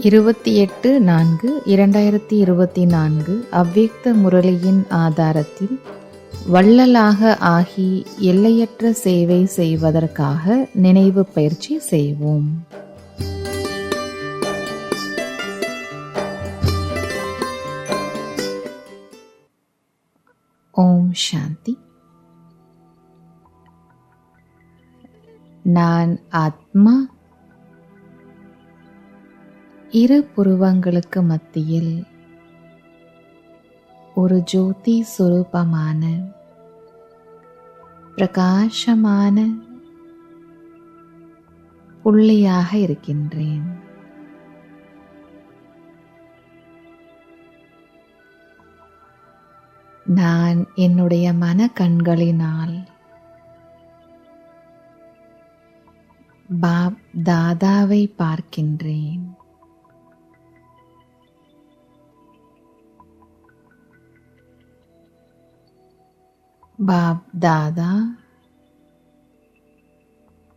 இருபத்தி எட்டு நான்கு இரண்டாயிரத்தி இருபத்தி நான்கு அவ்வியக்த முரளியின் ஆதாரத்தில் வள்ளலாக ஆகி எல்லையற்ற சேவை செய்வதற்காக நினைவு பயிற்சி செய்வோம். ஓம் சாந்தி. நான் ஆத்மா இரு புருவங்களுக்கு மத்தியில் ஒரு ஜோதி சுரூபமான பிரகாசமான புள்ளியாக இருக்கின்றேன். நான் என்னுடைய மன கண்களினால் பாப் தாதாவை பார்க்கின்றேன். பாப் தாதா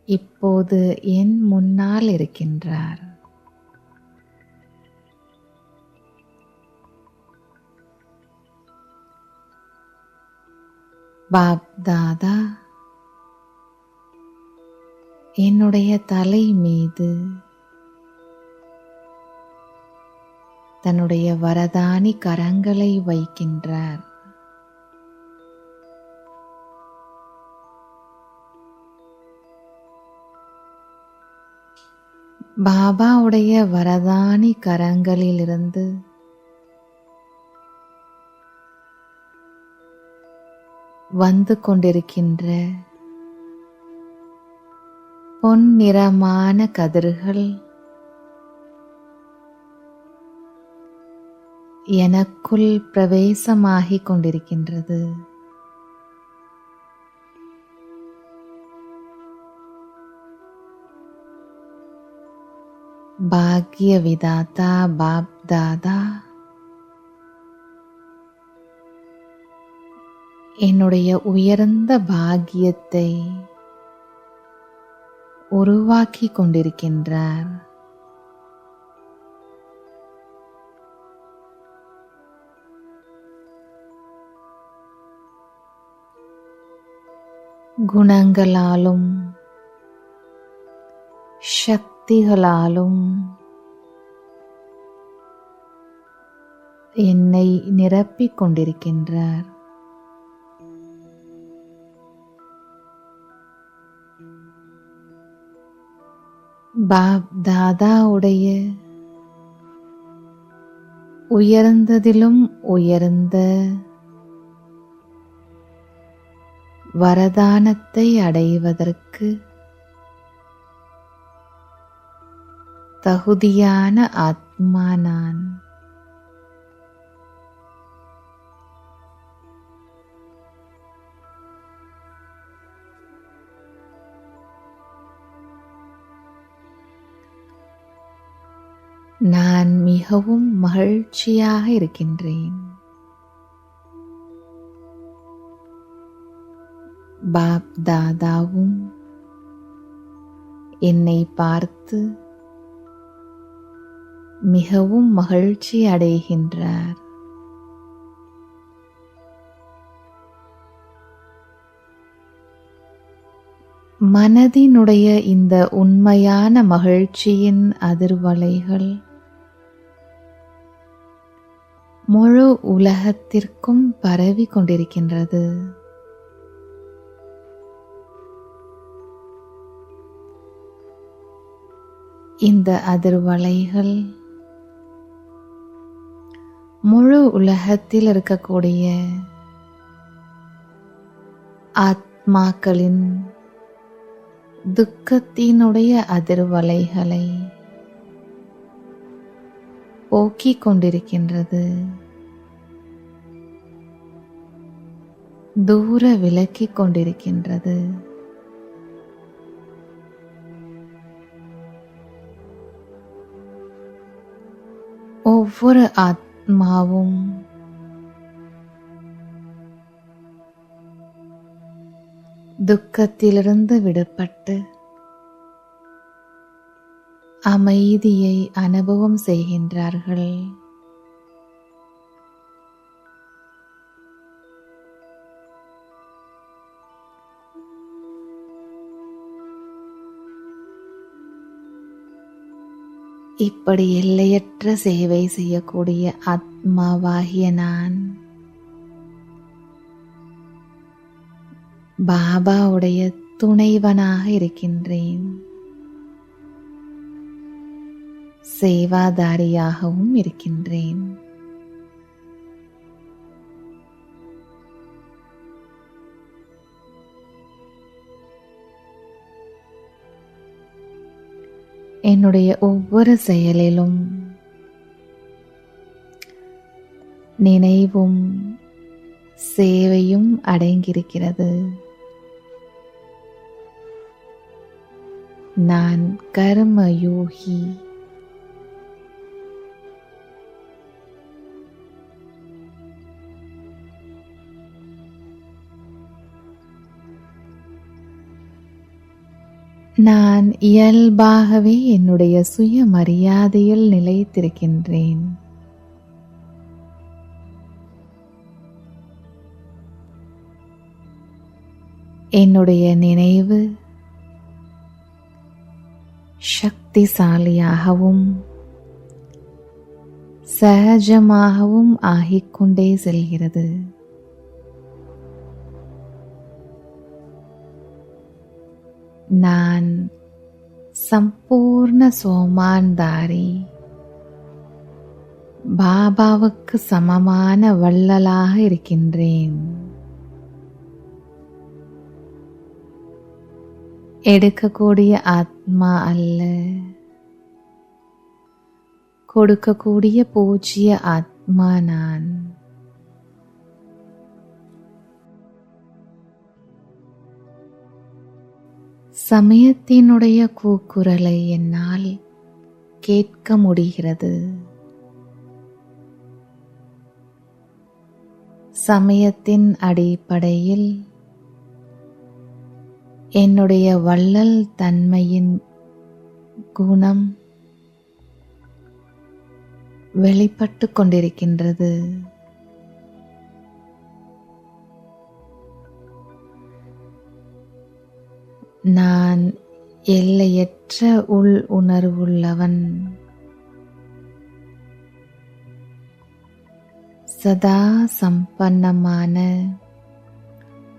இப்போது என் முன்னால் இருக்கின்றார். பாப் தாதா என்னுடைய தலை மீது தன்னுடைய வரதானி கரங்களை வைக்கின்றார். பாபாவுடைய வரதானி கரங்களிலிருந்து வந்து கொண்டிருக்கின்ற பொன்னிறமான கதிர்கள் எனக்குள் பிரவேசமாகிக் கொண்டிருக்கின்றது. பாக்ய விதாதா பாப் தாதா என்னுடைய உயர்ந்த பாக்கியத்தை உருவாக்கி கொண்டிருக்கின்றார். குணங்களாலும் சக்திகளாலும் என்னை நிரப்பிக் கொண்டிருக்கின்றார். பாப் தாதாவுடைய உயர்ந்ததிலும் உயர்ந்த வரதானத்தை அடைவதற்கு தகுதியான ஆத்மா நான். நான் மிகவும் மகிழ்ச்சியாக இருக்கின்றேன். பாப் தாதாவும் என்னை பார்த்து மிகவும் மகிழ்ச்சி அடைகின்றார். மனதினுடைய இந்த உண்மையான மகிழ்ச்சியின் அதிர்வலைகள் முழு உலகத்திற்கும் பரவி கொண்டிருக்கின்றது. இந்த அதிர்வலைகள் முழு உலகத்தில் இருக்கக்கூடிய ஆத்மாக்களின் துக்கத்தினுடைய அதிர்வலைகளை போக்கிக் கொண்டிருக்கின்றது. தூர விலக்கிக் கொண்டிருக்கின்றது. ஒவ்வொரு ஆத் ஆத்மாவும். துக்கத்திலிருந்து விடுபட்டு அமைதியை அனுபவம் செய்கின்றார்கள். இப்படி எல்லையற்ற சேவை செய்யக்கூடிய ஆத்மாவாகிய நான். பாபாவுடைய துணைவனாக இருக்கின்றேன். சேவாதாரியாகவும் இருக்கின்றேன். என்னுடைய ஒவ்வொரு செயலிலும் நினைவும் சேவையும் அடங்கியிருக்கிறது. நான் கர்ம யோகி நான் இயல்பாகவே என்னுடைய சுயமரியாதையில் நிலைத்திருக்கின்றேன். என்னுடைய நினைவு சக்திசாலியாகவும் சகஜமாகவும் ஆகிக்கொண்டே செல்கிறது. நான் சம்பூர்ண சோமான்தாரி. பாபாவுக்கு சமமான வள்ளலாக இருக்கின்றேன். எடுக்கக்கூடிய ஆத்மா அல்ல. கொடுக்கக்கூடிய பூஜ்ய ஆத்மா நான். சமயத்தினுடைய கூக்குரலை என்னால் கேட்க முடிகிறது. சமயத்தின் அடிப்படையில் என்னுடைய வள்ளல் தன்மையின் குணம் வெளிப்பட்டு கொண்டிருக்கின்றது. நான் எல்லையற்ற உள் உணர்வுள்ளவன். சதா சம்பன்னமான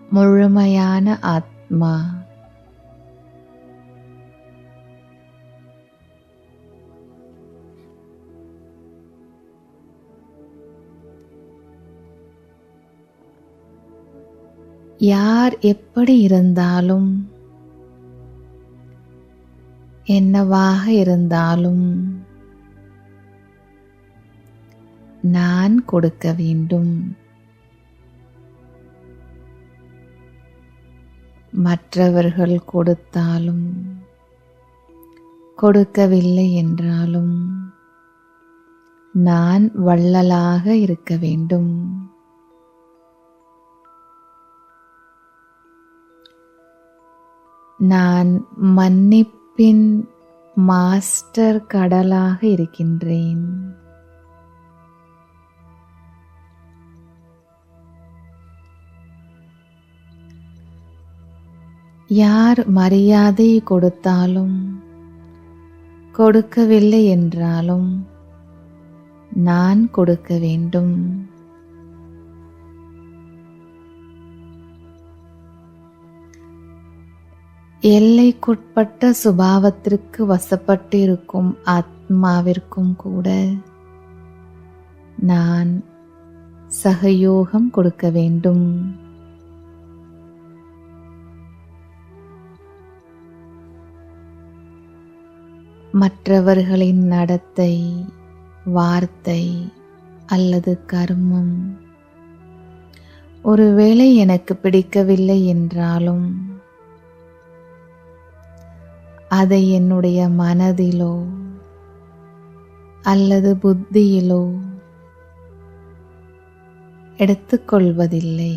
முழுமையான ஆத்மா. யார் எப்படி இருந்தாலும் என்னவாக இருந்தாலும் நான் கொடுக்க வேண்டும். மற்றவர்கள் கொடுத்தாலும் கொடுக்கவில்லை என்றாலும் நான் வள்ளலாக இருக்க வேண்டும். நான் பின் மாஸ்டர் கடலாக இருக்கின்றேன். யார் மரியாதை கொடுத்தாலும் கொடுக்கவில்லை என்றாலும் நான் கொடுக்க வேண்டும். எல்லைக்குட்பட்ட சுபாவத்திற்கு வசப்பட்டு இருக்கும் ஆத்மாவிற்கும் கூட நான் சகயோகம் கொடுக்க வேண்டும். மற்றவர்களின் நடத்தை வார்த்தை அல்லது கர்மம் ஒருவேளை எனக்கு பிடிக்கவில்லை என்றாலும் அதை என்னுடைய மனதிலோ அல்லது புத்தியிலோ எடுத்துக்கொள்வதில்லை.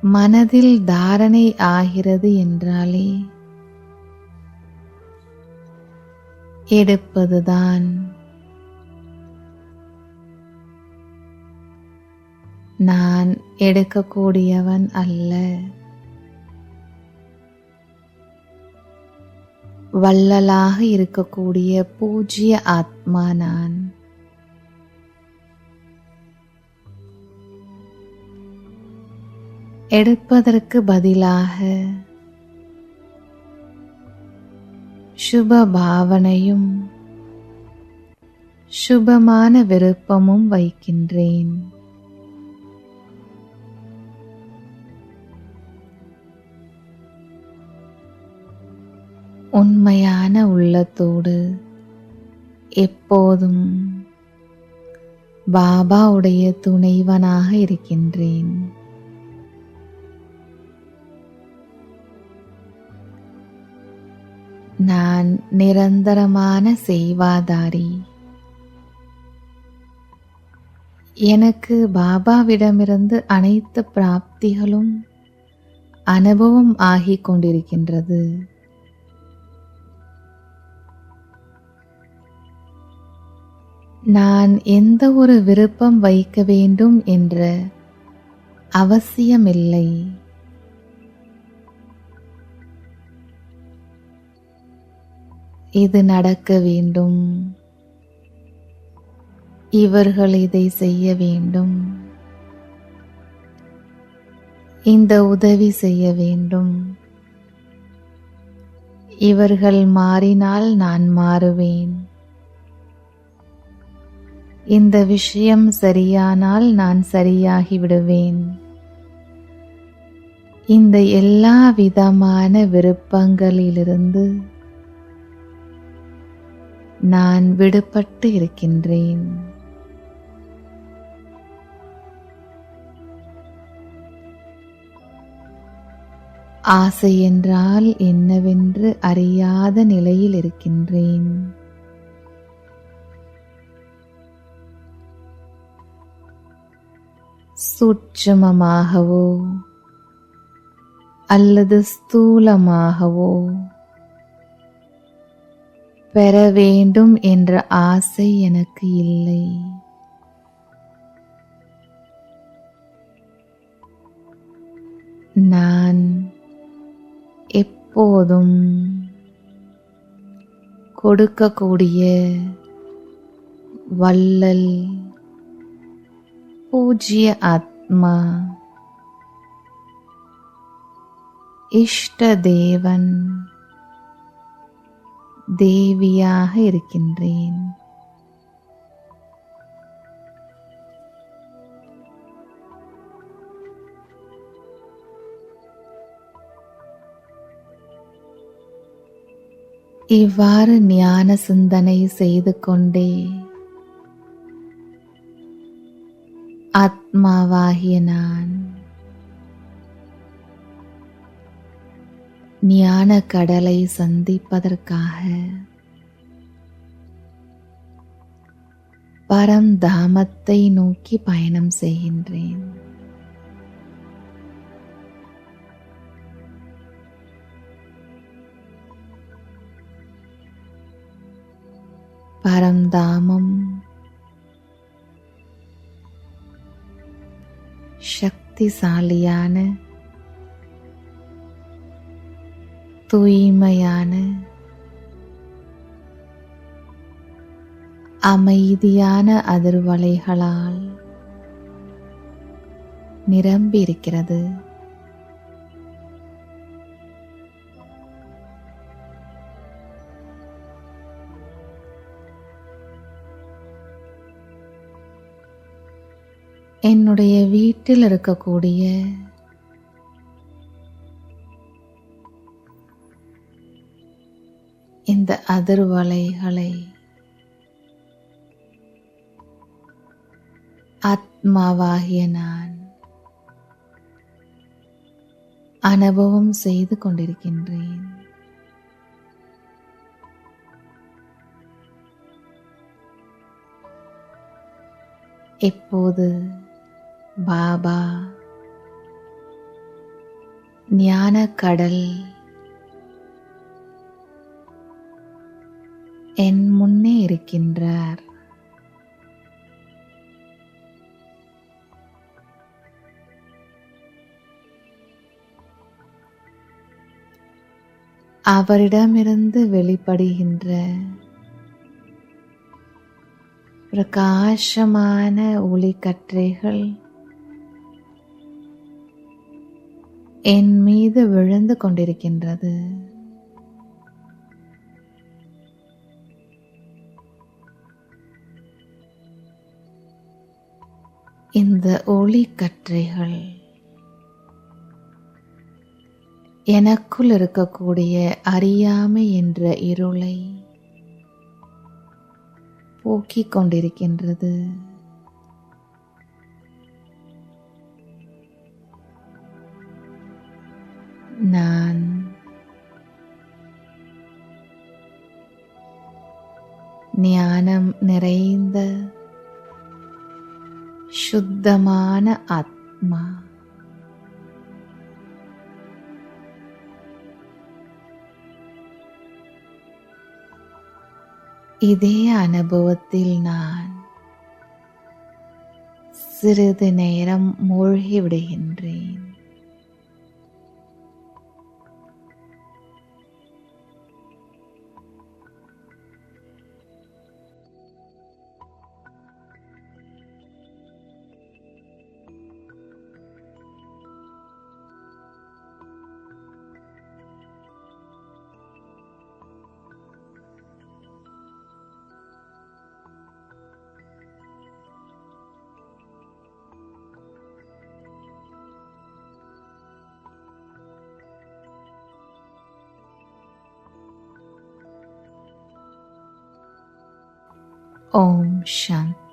மனதில் தாரணை ஆகிறது என்றாலே எடுப்பதுதான் நான் எடுக்கக்கூடியவன் அல்ல. வள்ளலாக இருக்கக்கூடிய பூஜ்ய ஆத்மா நான். எடுப்பதற்கு பதிலாக சுப பாவனையும் சுபமான விருப்பமும் வைக்கின்றேன். உண்மையான உள்ளத்தோடு எப்போதும் பாபாவுடைய துணைவனாக இருக்கின்றேன். நான் நிரந்தரமான செய்வாதாரி எனக்கு பாபாவிடமிருந்து அனைத்து பிராப்திகளும் அனுபவம் ஆகிக் கொண்டிருக்கின்றது. நான் எந்த ஒரு விருப்பம் வைக்க வேண்டும் என்ற அவசியமில்லை. இது நடக்க வேண்டும். இவர்கள் இதை செய்ய வேண்டும். இந்த உதவி செய்ய வேண்டும். இவர்கள் மாறினால் நான் மாறுவேன். இந்த விஷயம் சரியானால் நான் சரியாகி விடுவேன் இந்த எல்லா விதமான விருப்பங்களிலிருந்து நான் விடுபட்டு இருக்கின்றேன். ஆசை என்றால் என்னவென்று அறியாத நிலையில் இருக்கின்றேன். சூட்சமமாகவோ அல்லது ஸ்தூலமாகவோ பெற வேண்டும் என்ற ஆசை எனக்கு இல்லை. நான் எப்போதும் கொடுக்கக்கூடிய வள்ளல் பூஜ்ய ஆத்மா இஷ்ட தேவன் தேவியாக இருக்கின்றேன் இவ்வாறு ஞான சிந்தனை செய்து கொண்டே ஆத்மாவாகிய நான் ஞான கடலை சந்திப்பதற்காக பரம்தாமத்தை நோக்கி பயணம் செய்கின்றேன். பரம்தாமம் சக்திசாலியான தூய்மையான அமைதியான அதிர்வலைகளால் நிரம்பியிருக்கிறது. என்னுடைய வீட்டில் இருக்கக்கூடிய இந்த அதிர்வலைகளை ஆத்மாவாகிய நான் அனுபவம் செய்து கொண்டிருக்கின்றேன். இப்போது பாபா. ஞான கடல் என் முன்னே இருக்கின்றார். அவரிடமிருந்து வெளிப்படுகின்ற பிரகாசமான ஒளிக்கற்றைகள் என் மீது விழுந்து கொண்டிருக்கின்றது. இந்த ஒளிக்கற்றைகள் எனக்குள் இருக்கக்கூடிய அறியாமை என்ற இருளை போக்கிக் கொண்டிருக்கின்றது. நான் ஞானம் நிறைந்த சுத்தமான ஆத்மா இதே அனுபவத்தில் நான் சிறிது நேரம் மூழ்கி விடுகின்றேன் ஓம் சாந்தி